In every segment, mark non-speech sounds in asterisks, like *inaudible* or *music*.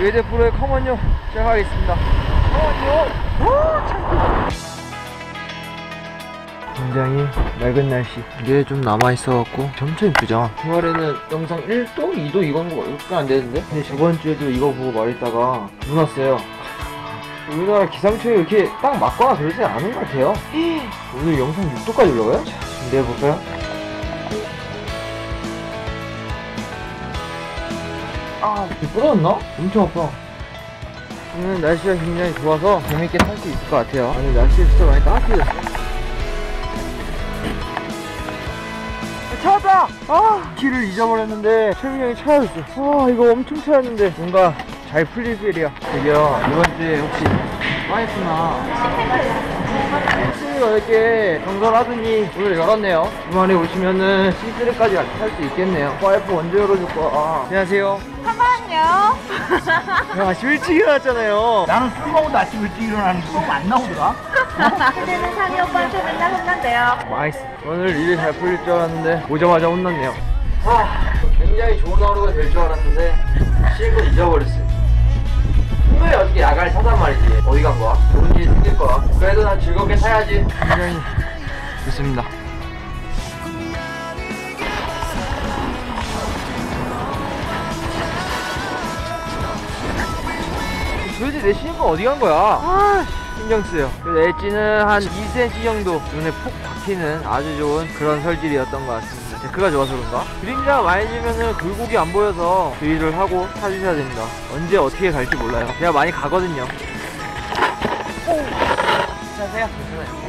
유해대 프로의 커먼요 시작하겠습니다. 커먼요. 굉장히 맑은 날씨. 이게 좀 남아 있어갖고 점점 이쁘죠. 주말에는 영상 1도, 2도 이건 거 이거 안 되는데. 근데 저번 주에도 이거 보고 말했다가 눈 왔어요. 우리나라 기상청이 이렇게 딱 맞거나 그러지 않은 것 같아요. 오늘 영상 6도까지 올라가요? 자, 준비해볼까요? 아, 부러웠나? 엄청 아파. 오늘 날씨가 굉장히 좋아서 재밌게 탈 수 있을 것 같아요. 오늘 날씨 진짜 많이 따뜻해졌어요. 찾았다! 아! 길을 잊어버렸는데 최민이 형이 찾아줬어. 아, 이거 엄청 찾았는데 뭔가 잘 풀릴 필이야. 저기요, 이번 주에 혹시 와이프나 친구가 이렇게 정설하더니 오늘 열었네요. 주말에 오시면은 시스루까지 같이 탈수 있겠네요. 와이프 언제 열어줄 거야? 안녕하세요. 잠깐만요. *laughs* 야, 아침 일찍 일어났잖아요. 나는 술 먹어도 아침 일찍 일어나는데 너안 나오더라? *laughs* 그때는 상이 오빠한테 맨날 혼난대요. 맛있어. 오늘 일이 잘 풀릴 줄 알았는데 오자마자 혼났네요. 아, 굉장히 좋은 하루가 될 줄 알았는데 실컷 잊어버렸어요. 말이지. 어디 간 거야? 좋은 일이 생길 거야. 그래도 난 즐겁게 살야지. 굉장히 좋습니다. 도대체 내 신입은 어디 간 거야? 아, 신경 쓰여. 그래도 엣지는 한 2cm 정도 눈에 푹 박히는 아주 좋은 그런 설질이었던 것 같습니다. 데크가 좋아서 그런가? 그림자 많이 지면은 굴곡이 안 보여서 주의를 하고 타주셔야 됩니다. 언제 어떻게 갈지 몰라요. 제가 많이 가거든요. 오! 괜찮으세요?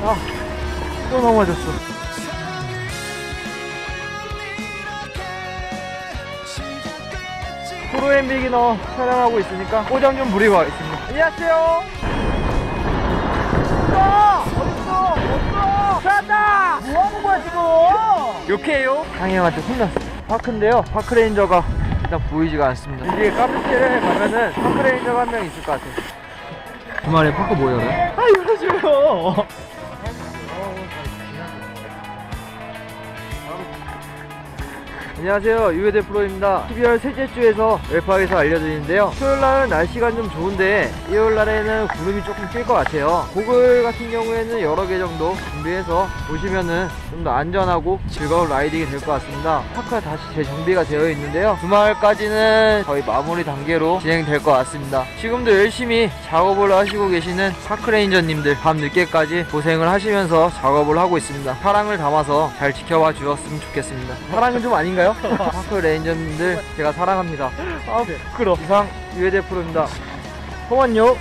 아, 또 넘어졌어. 프로엠 비기너 촬영하고 있으니까 포장 좀 부리고 가겠습니다. 안녕하세요. 어! 어딨어? 없어! 찾았다! 뭐 하는 거야, 지금? 욕해요? 강희 형한테 혼났어. 파크인데요. 파크레인저가 일단 보이지가 않습니다. 이게 카페테를 가면은 파크레인저가 한 명 있을 것 같아요. 주말에 파크 뭐 열어요? 아, 열 어 안녕하세요. 유해대 프로입니다. 12월 셋째 주에서 웹학에서 알려드리는데요. 토요일날은 날씨가 좀 좋은데 일요일날에는 구름이 조금 낄 것 같아요. 고글 같은 경우에는 여러 개 정도 준비해서 보시면은 좀 더 안전하고 즐거운 라이딩이 될 것 같습니다. 파크가 다시 재정비가 되어 있는데요. 주말까지는 거의 마무리 단계로 진행될 것 같습니다. 지금도 열심히 작업을 하시고 계시는 파크레인저님들 밤늦게까지 고생을 하시면서 작업을 하고 있습니다. 사랑을 담아서 잘 지켜봐 주셨으면 좋겠습니다. 사랑은 좀 아닌가요? 파크 레인저님들 제가 사랑합니다. 아 부끄러 이상 유해대 프로입니다. 성원요